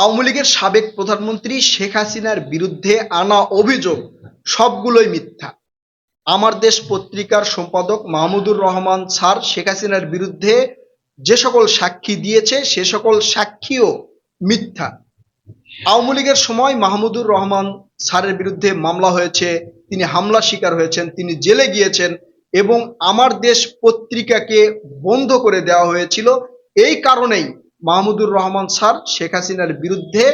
আওয়ামী লীগের সাবেক প্রধানমন্ত্রী শেখ হাসিনার বিরুদ্ধে আনা অভিযোগ সবগুলোই মিথ্যা। আমার দেশ পত্রিকার সম্পাদক মাহমুদুর রহমান স্যার শেখ হাসিনার বিরুদ্ধে যে সকল সাক্ষী দিয়েছে, সে সকল সাক্ষীও মিথ্যা। আওয়ামী লীগের সময় মাহমুদুর রহমান স্যারের বিরুদ্ধে মামলা হয়েছে, তিনি হামলা শিকার হয়েছেন, তিনি জেলে গিয়েছেন এবং আমার দেশ পত্রিকাকে বন্ধ করে দেওয়া হয়েছিল। এই কারণেই মাহমুদুর রহমান স্যার শেখ হাসিনার বিরুদ্ধে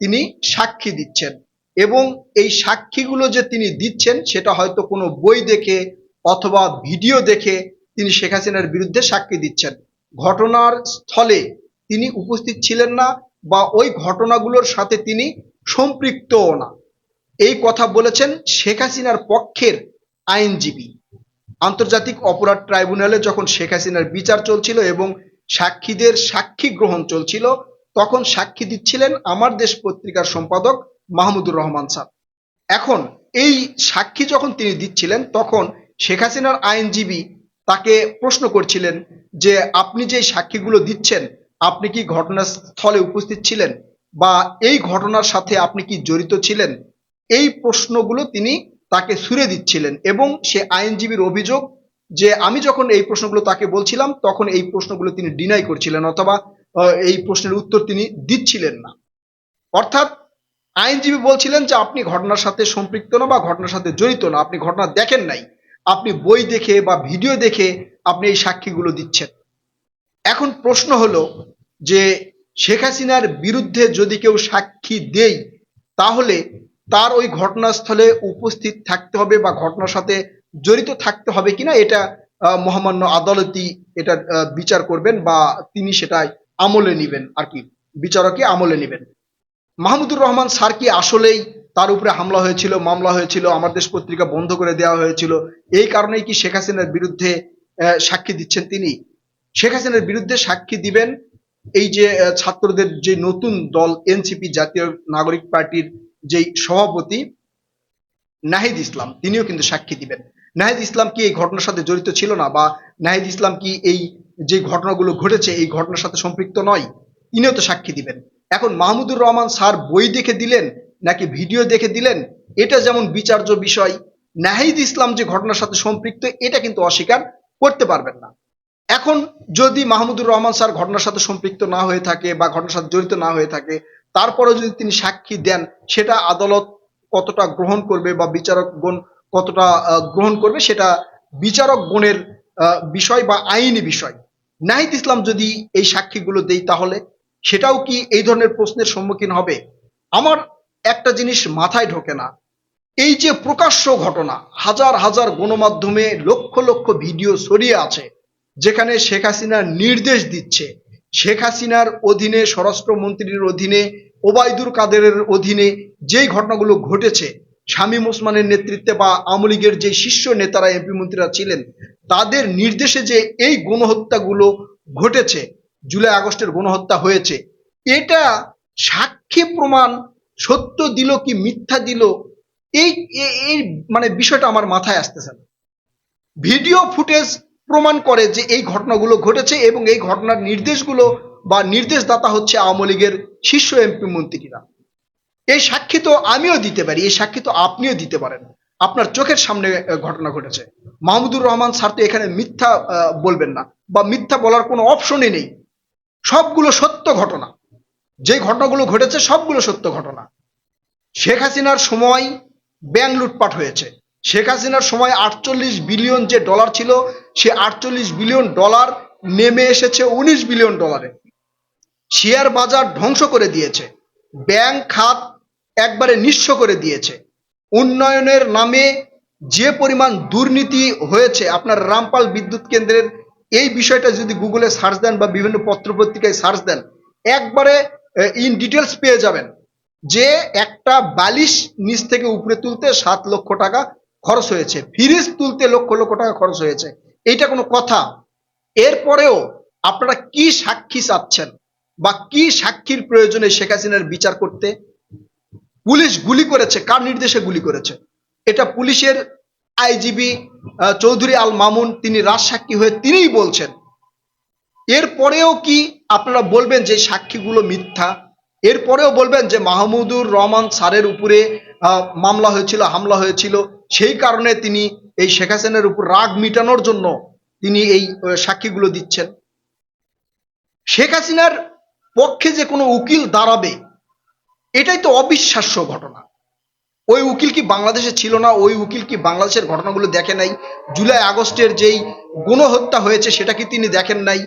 তিনি সাক্ষী দিচ্ছেন। এবং এই সাক্ষীগুলো যে তিনি দিচ্ছেন, সেটা হয়তো কোনো বই দেখে অথবা ভিডিও দেখে তিনি শেখ হাসিনার বিরুদ্ধে সাক্ষী দিচ্ছেন। ঘটনার স্থলে তিনি উপস্থিত ছিলেন না বা ওই ঘটনাগুলোর সাথে তিনি সম্পৃক্তও না। এই কথা বলেছেন শেখ হাসিনার পক্ষের আইনজীবী। আন্তর্জাতিক অপরাধ ট্রাইব্যুনালে যখন শেখ হাসিনার বিচার চলছিল এবং সাক্ষীদের সাক্ষী গ্রহণ চলছিল। তখন সাক্ষী দিচ্ছিলেন আমার দেশ পত্রিকার সম্পাদক মাহমুদুর রহমান স্যার। এখন এই সাক্ষী যখন তিনি দিচ্ছিলেন, তখন শেখ হাসিনার আইনজীবী তাকে প্রশ্ন করছিলেন যে, আপনি যে সাক্ষীগুলো দিচ্ছেন, আপনি কি ঘটনাস্থলে উপস্থিত ছিলেন? বা এই ঘটনার সাথে আপনি কি জড়িত ছিলেন? এই প্রশ্নগুলো তিনি তাকে সুরে দিচ্ছিলেন এবং সে আইনজীবীর অভিযোগ যে আমি যখন এই প্রশ্নগুলো তাকে বলছিলাম, তখন এই প্রশ্নগুলো তিনি ডিনাই করছিলেন অথবা এই প্রশ্নের উত্তর তিনি দিচ্ছিলেন না। অর্থাৎ আইনজীবী বলছিলেন যে, আপনি ঘটনার সাথে সম্পৃক্ত না বা ঘটনার সাথে জড়িত না। আপনি ঘটনা দেখেন নাই। আপনি বই দেখে বা ভিডিও দেখে আপনি এই সাক্ষীগুলো দিচ্ছেন। এখন প্রশ্ন হলো যে, শেখ হাসিনার বিরুদ্ধে যদি কেউ সাক্ষী দেই, তাহলে তার ওই ঘটনাস্থলে উপস্থিত থাকতে হবে বা ঘটনার সাথে জড়িত থাকতে হবে কিনা এটা মহামান্য আদালতই এটা বিচার করবেন বা তিনি সেটাই আমলে নেবেন আর কি বিচারকে আমলে নেবেন। মাহমুদুর রহমান স্যার কি আসলেই তার উপরে হামলা হয়েছিল, মামলা হয়েছিল, আমার দেশ পত্রিকা বন্ধ করে দেওয়া হয়েছিল, এই কারণেই কি শেখ হাসিনার বিরুদ্ধে সাক্ষী দিচ্ছেন তিনি? শেখ হাসিনার বিরুদ্ধে সাক্ষী দিবেন এই যে ছাত্রদের যে নতুন দল, এনসিপি জাতীয় নাগরিক পার্টির যেই সভাপতি নাহিদ ইসলাম, তিনিও কিন্তু সাক্ষী দিবেন। নাহিদ ইসলাম কি এই ঘটনার সাথে জড়িত ছিল না? বা নাহিদ ইসলাম কি এই যে ঘটনাগুলো ঘটেছে, এই ঘটনার সাথে সম্পৃক্ত নয়? তিনিও তো সাক্ষী দিবেন। এখন মাহমুদুর রহমান স্যার বই দেখে দিলেন নাকি ভিডিও দেখে দিলেন? এটা যেমন বিচার্য বিষয়, নাহিদ ইসলাম যে ঘটনার সাথে সম্পৃক্ত, এটা কিন্তু অস্বীকার করতে পারবেন না। এখন যদি মাহমুদুর রহমান স্যার ঘটনার সাথে সম্পৃক্ত না হয়ে থাকে বা ঘটনার সাথে জড়িত না হয়ে থাকে, তারপরেও যদি তিনি সাক্ষী দেন, সেটা আদালত কতটা গ্রহণ করবে বা বিচারকগণ কতটা গ্রহণ করবে সেটা বিচারকগণের আহ, বিষয় বা আইনি বিষয়। নাহিদ ইসলাম যদি এই সাক্ষীগুলো দেই তাহলে সেটাও কি এই ধরনের প্রশ্নের সম্মুখীন হবে? আমার একটা জিনিস মাথায় ঢোকে না। এই যে প্রকাশ্য ঘটনা হাজার হাজার গণমাধ্যমে লক্ষ লক্ষ ভিডিও ছড়িয়ে আছে যেখানে শেখ হাসিনা নির্দেশ দিচ্ছে। শেখ হাসিনার অধীনে স্বরাষ্ট্রমন্ত্রীর অধীনে ওবায়দুর কাদেরের অধীনে যেই ঘটনাগুলো ঘটেছে শামীম ওসমানের নেতৃত্বে বা আওয়ামী লীগের যে শীর্ষ নেতারা, এমপি মন্ত্রীরা ছিলেন, তাদের নির্দেশে যে এই গণহত্যাগুলো ঘটেছে, জুলাই আগস্টের গণহত্যা হয়েছে, এটা সাক্ষী প্রমাণ, সত্য দিল কি মিথ্যা দিল এই এই মানে বিষয়টা আমার মাথায় আসতেছে না। ভিডিও ফুটেজ প্রমাণ করে যে এই ঘটনাগুলো ঘটেছে এবং এই ঘটনার নির্দেশগুলো বা নির্দেশদাতা হচ্ছে আওয়ামী লীগের শীর্ষ এমপি মন্ত্রীরা। এই সাক্ষী তো আমিও দিতে পারি, এই সাক্ষী তো আপনিও দিতে পারেন। আপনার চোখের সামনে ঘটনা ঘটেছে। মাহমুদুর রহমান স্যার তো এখানে মিথ্যা বলবেন না বা মিথ্যা বলার কোনো অপশনই নেই। সবগুলো সত্য ঘটনা। যে ঘটনাগুলো ঘটেছে সবগুলো সত্য ঘটনা। শেখ হাসিনার সময় ব্যাংক লুটপাট হয়েছে। শেখ হাসিনার সময় আটচল্লিশ বিলিয়ন যে ডলার ছিল, সে আটচল্লিশ বিলিয়ন ডলার নেমে এসেছে উনিশ বিলিয়ন ডলারে। শেয়ার বাজার ধ্বংস করে দিয়েছে। ব্যাংক খাত একবারে নিঃস্ব করে দিয়েছে। উন্নয়নের নামে যে পরিমাণ দুর্নীতি হয়েছে, আপনার রামপাল বিদ্যুৎ কেন্দ্রের, এই বিষয়টা যদি গুগলে সার্চ দেন বা বিভিন্ন পত্রপত্রিকায় সার্চ দেন, একবারে ইন ডিটেলস পেয়ে যাবেন যে একটা বালিশ নিচ থেকে উপরে তুলতে সাত লক্ষ টাকা খরচ হয়েছে। ফ্রিজ তুলতে লক্ষ লক্ষ টাকা খরচ হয়েছে। এইটা কোনো কথা। এরপরেও আপনারা কি সাক্ষী চাচ্ছেন বা কি সাক্ষীর প্রয়োজনে শেখ হাসিনার বিচার করতে? পুলিশ গুলি করেছে, কার নির্দেশে গুলি করেছে? এটা পুলিশের আইজিবি চৌধুরী আল মামুন, তিনি রাজসাক্ষী হয়ে তিনিই বলছেন। এরপরেও কি আপনারা বলবেন যে সাক্ষীগুলো মিথ্যা? এরপরেও বলবেন যে মাহমুদুর রহমান স্যারের উপরে মামলা হয়েছিল, হামলা হয়েছিল, সেই কারণে তিনি এই শেখ হাসিনার উপর রাগ মিটানোর জন্য তিনি এই সাক্ষীগুলো দিচ্ছেন। শেখ হাসিনার পক্ষে যে কোনো উকিল দাঁড়াবে এটাই তো অবিশ্বাস্য ঘটনা। ওই উকিল কি বাংলাদেশে ছিল না? ওই উকিল কি বাংলাদেশের ঘটনাগুলো দেখে নাই? জুলাই আগস্টের যেই গণহত্যা হয়েছে, সেটা কি তিনি দেখেন নাই?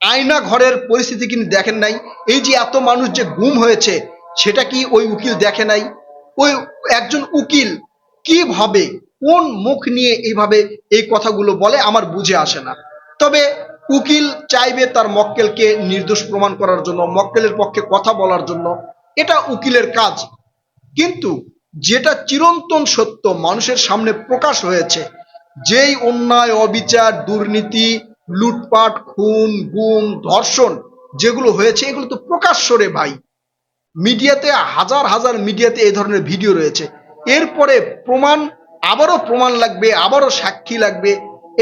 আয়না ঘরের পরিস্থিতি কি দেখেন নাই? এই যে এত মানুষ যে গুম হয়েছে, সেটা কি ওই উকিল দেখে নাই? ওই একজন উকিল কীভাবে কোন মুখ নিয়ে এইভাবে এই কথাগুলো বলে, আমার বুঝে আসে না। তবে উকিল চাইবে তার মক্কেলকে নির্দোষ প্রমাণ করার জন্য, মক্কেলের পক্ষে কথা বলার জন্য। এটা উকিলের কাজ। কিন্তু যেটা চিরন্তন সত্য, মানুষের সামনে প্রকাশ হয়েছে, যেই অন্যায়, অবিচার, দুর্নীতি, লুটপাট, খুন, গুম, ধর্ষণ যেগুলো হয়েছে, এগুলো তো প্রকাশ্য রে ভাই। মিডিয়াতে, হাজার হাজার মিডিয়াতে এই ধরনের ভিডিও রয়েছে। এরপরে প্রমাণ, আবারও প্রমাণ লাগবে, আবারও সাক্ষী লাগবে,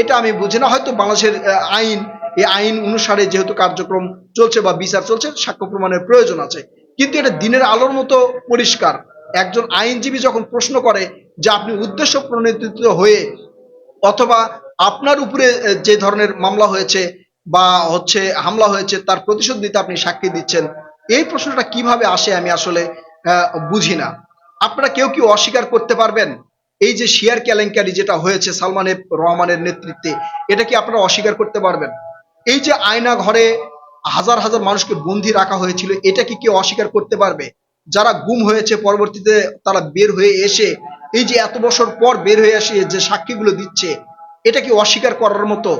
এটা আমি বুঝি না। হয়তো বাংলাদেশের আইন, এই আইন অনুসারে যেহেতু কার্যক্রম চলছে বা বিচার চলছে, সাক্ষ্য প্রমাণের প্রয়োজন আছে। কিন্তু এটা দিনের আলোর মতো পরিষ্কার। একজন আইনজীবী যখন প্রশ্ন করে যে আপনি উদ্দেশ্য প্রণোদিত হয়ে অথবা আপনার উপরে যে ধরনের মামলা হয়েছে বা হচ্ছে হামলা হয়েছে তার প্রতিশোধ নিতে আপনি সাক্ষী দিচ্ছেন, এই প্রশ্নটা কীভাবে আসে আমি আসলে বুঝি না। আপনারা কেউ কি অস্বীকার করতে পারবেন? এই যে শিয়ার কেলেঙ্কারি যেটা হয়েছে সালমান রহমানের নেতৃত্বে, এটা কি আপনারা অস্বীকার করতে পারবেন? এই যে আয়না ঘরে হাজার হাজার মানুষকে বন্দি রাখা হয়েছিল। এটা কি কেউ অস্বীকার করতে পারবে? যারা গুম হয়েছে, পরবর্তীতে তারা বের হয়ে এসে, এই যে এত বছর পর বের হয়ে এসে যে সাক্ষীগুলো দিচ্ছে, এটা কি অস্বীকার করার মতো?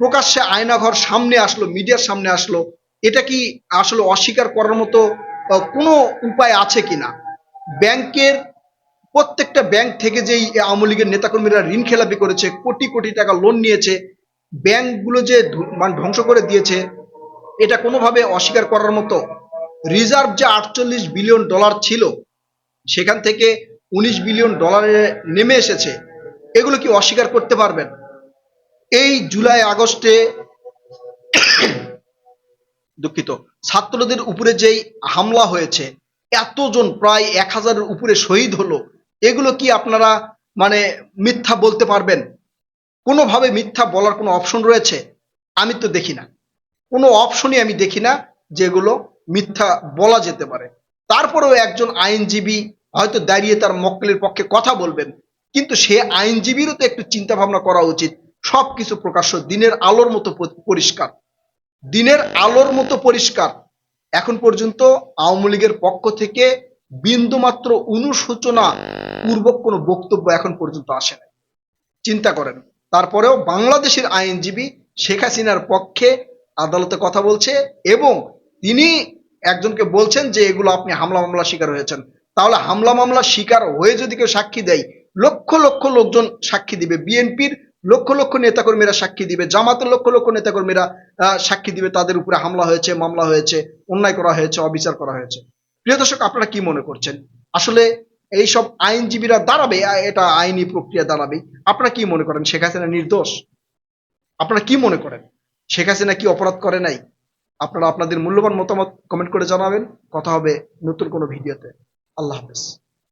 প্রকাশ্যে আয়নাঘর সামনে আসলো, মিডিয়ার সামনে আসলো, এটা কি আসলে অস্বীকার করার মতো কোনো উপায় আছে কিনা? ব্যাংকের প্রত্যেকটা ব্যাংক থেকে যেই আওয়ামী লীগের নেতাকর্মীরা ঋণ খেলাপি করেছে, কোটি কোটি টাকা লোন নিয়েছে, ব্যাংকগুলো যে মানে ধ্বংস করে দিয়েছে এটা কোনোভাবে অস্বীকার করার মতো। রিজার্ভ যে আটচল্লিশ বিলিয়ন ডলার ছিল, সেখান থেকে উনিশ বিলিয়ন ডলারে নেমে এসেছে। এগুলো কি অস্বীকার করতে পারবেন? এই জুলাই আগস্টে দুঃখিত, ছাত্রদের উপরে যেই হামলা হয়েছে, এতজন প্রায় এক হাজারের উপরে শহীদ হলো, এগুলো কি আপনারা মানে মিথ্যা বলতে পারবেন? কোনোভাবে মিথ্যা বলার কোনো অপশন রয়েছে? আমি তো দেখি না। কোনো অপশনই আমি দেখি না যেগুলো মিথ্যা বলা যেতে পারে। তারপরেও একজন আইনজীবী হয়তো দাঁড়িয়ে তার মক্কেলের পক্ষে কথা বলবেন, কিন্তু সে আইনজীবীরও তো একটু চিন্তা ভাবনা করা উচিত। সবকিছু প্রকাশ্য দিনের আলোর মতো পরিষ্কার। দিনের আলোর মতো পরিষ্কার। এখন পর্যন্ত আওয়ামী লীগের পক্ষ থেকে বিন্দুমাত্র অনুশোচনা পূর্বক কোনো বক্তব্য এখন পর্যন্ত আসে না চিন্তা করেন। তারপরেও বাংলাদেশের আইনজীবী শেখ হাসিনার পক্ষে আদালতে কথা বলছে এবং তিনি একজনকে বলছেন যে এগুলো আপনি হামলা মামলা শিকার হয়েছেন। তাহলে হামলা মামলা শিকার হয়ে যদি কেউ সাক্ষী দেয়, লক্ষ লক্ষ লোকজন সাক্ষী দিবে। বিএনপির লক্ষ লক্ষ নেতাকর্মীরা সাক্ষী দিবে। জামাতের লক্ষ লক্ষ নেতাকর্মীরা সাক্ষী দিবে। তাদের উপরে হামলা হয়েছে, মামলা হয়েছে, অন্যায় করা হয়েছে, অবিচার করা হয়েছে। প্রিয় দর্শক, আপনারা কি মনে করছেন? আসলে এইসব আইনজীবীরা দাঁড়াবে? এটা আইনি প্রক্রিয়া দাঁড়াবে। আপনারা কি মনে করেন? শেখ হাসিনা নির্দোষ। আপনারা কি মনে করেন? শেখ হাসিনা কি অপরাধ করে নাই? আপনারা আপনাদের মূল্যবান মতামত কমেন্ট করে জানাবেন। কথা হবে নতুন কোনো ভিডিওতে। আল্লাহ হাফেজ।